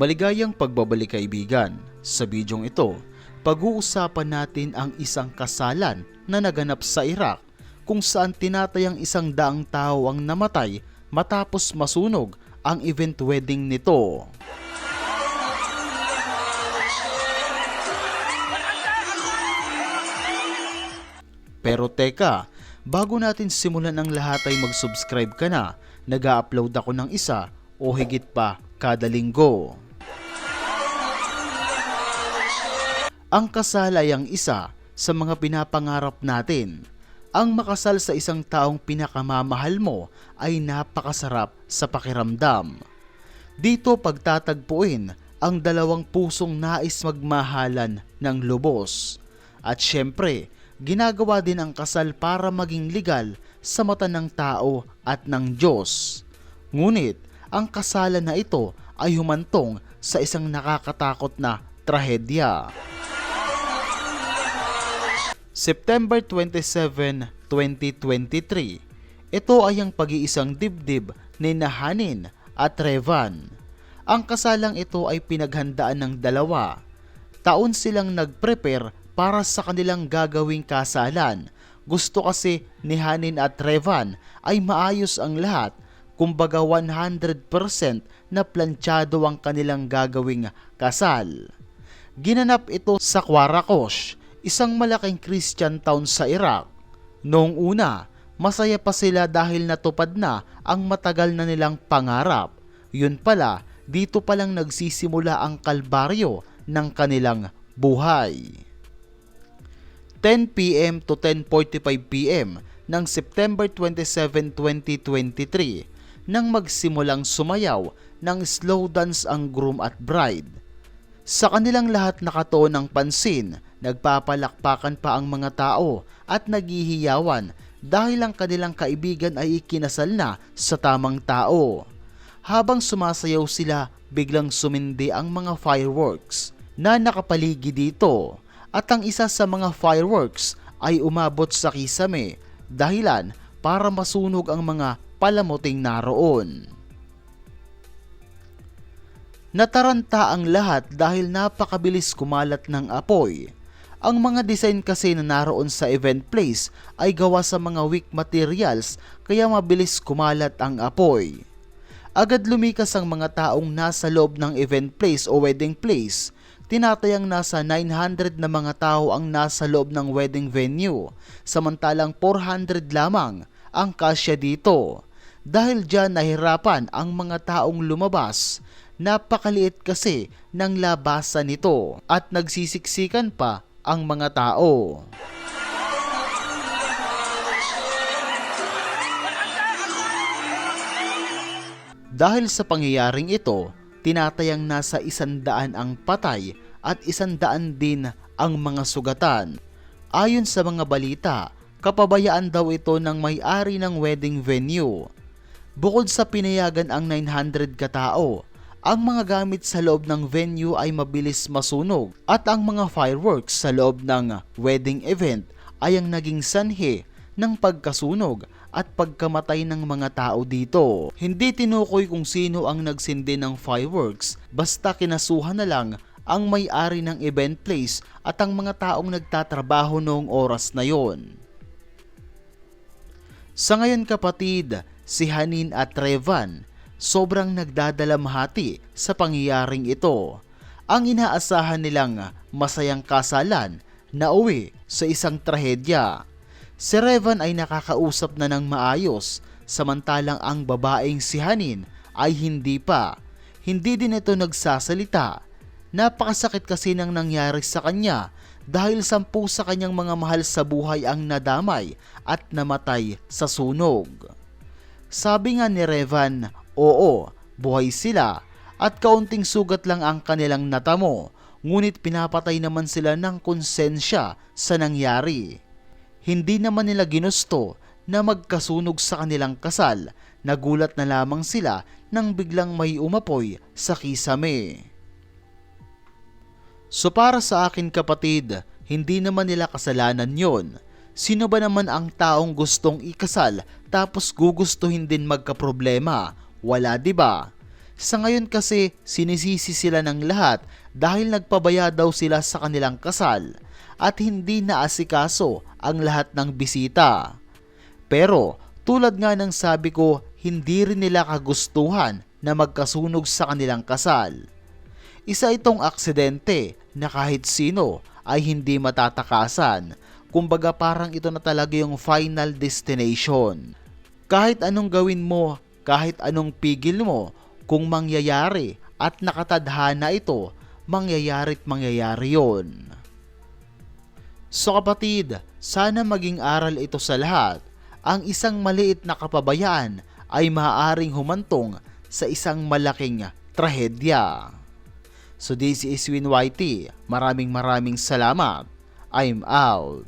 Maligayang pagbabalik kaibigan. Sa bidyong ito, pag-uusapan natin ang isang kasalan na naganap sa Iraq kung saan tinatayang isang daang tao ang namatay matapos masunog ang event wedding nito. Pero teka, bago natin simulan ang lahat ay mag-subscribe ka na. Nag-upload ako ng isa o higit pa kada linggo. Ang kasal ay ang isa sa mga pinapangarap natin. Ang makasal sa isang taong pinakamamahal mo ay napakasarap sa pakiramdam. Dito pagtatagpuin ang dalawang pusong nais magmahalan ng lubos. At syempre, ginagawa din ang kasal para maging legal sa mata ng tao at ng Diyos. Ngunit, ang kasalan na ito ay humantong sa isang nakakatakot na trahedya. September 27, 2023. Ito ay ang pag-iisang dibdib ni Nahanin at Revan. Ang kasalang ito ay pinaghandaan ng dalawa. Taon silang nag-prepare para sa kanilang gagawing kasalan. Gusto kasi ni Hanin at Revan ay maayos ang lahat, kumbaga 100% na planchado ang kanilang gagawing kasal. Ginanap ito sa Quarakosh, isang malaking Christian town sa Iraq. Noong una, masaya pa sila dahil natupad na ang matagal na nilang pangarap. Yun pala, dito palang nagsisimula ang kalbaryo ng kanilang buhay. 10pm to 10.45pm ng September 27, 2023 nang magsimulang sumayaw ng slow dance ang groom at bride. Sa kanilang lahat nakatuon ng pansin, nagpapalakpakan pa ang mga tao at naghihiyawan dahil ang kanilang kaibigan ay ikinasal na sa tamang tao. Habang sumasayaw sila, biglang sumindi ang mga fireworks na nakapaligid dito at ang isa sa mga fireworks ay umabot sa kisame dahilan para masunog ang mga palamuting naroon. Nataranta ang lahat dahil napakabilis kumalat ng apoy. Ang mga design kasi na naroon sa event place ay gawa sa mga weak materials kaya mabilis kumalat ang apoy. Agad lumikas ang mga taong nasa loob ng event place o wedding place tinatayang nasa 900 na mga tao ang nasa loob ng wedding venue, samantalang 400 lamang ang kasya dito. Dahil dyan nahirapan ang mga taong lumabas, napakaliit kasi ng labasan nito at nagsisiksikan pa ang mga tao. Dahil sa pangyayaring ito, tinatayang nasa isandaan ang patay at isandaan din ang mga sugatan. Ayon sa mga balita, kapabayaan daw ito ng may-ari ng wedding venue. Bukod sa pinayagan ang 900 katao, ang mga gamit sa loob ng venue ay mabilis masunog at ang mga fireworks sa loob ng wedding event ay ang naging sanhi ng pagkasunog at pagkamatay ng mga tao dito. Hindi tinukoy kung sino ang nagsindi ng fireworks, basta kinasuhan na lang ang may-ari ng event place at ang mga taong nagtatrabaho noong oras na yon. Sa ngayon kapatid, si Hanin at Revan sobrang nagdadalamhati sa pangyayaring ito. Ang inaasahan nilang masayang kasalan na uwi sa isang trahedya. Si Revan ay nakakausap na ng maayos, samantalang ang babaeng si Hanin ay hindi pa. Hindi din ito nagsasalita. Napakasakit kasi nang nangyari sa kanya dahil sampu sa kanyang mga mahal sa buhay ang nadamay at namatay sa sunog. Sabi nga ni Revan, oo, buhay sila at kaunting sugat lang ang kanilang natamo, ngunit pinapatay naman sila ng konsensya sa nangyari. Hindi naman nila ginusto na magkasunog sa kanilang kasal. Nagulat na lamang sila nang biglang may umapoy sa kisame. So para sa akin kapatid, hindi naman nila kasalanan yon. Sino ba naman ang taong gustong ikasal tapos gugustuhin din magkaproblema? Wala 'di ba? Sa ngayon kasi sinisisi sila ng lahat dahil nagpabaya daw sila sa kanilang kasal at hindi naasikaso ang lahat ng bisita. Pero tulad nga ng sabi ko, hindi rin nila kagustuhan na magkasunog sa kanilang kasal. Isa itong aksidente na kahit sino ay hindi matatakasan. Kumbaga parang ito na talaga yung final destination. Kahit anong gawin mo, kahit anong pigil mo, kung mangyayari at nakatadhana ito, mangyayari't mangyayari yon. So kapatid, sana maging aral ito sa lahat. Ang isang maliit na kapabayaan ay maaaring humantong sa isang malaking trahedya. So this is Win YT. Maraming maraming salamat. I'm out.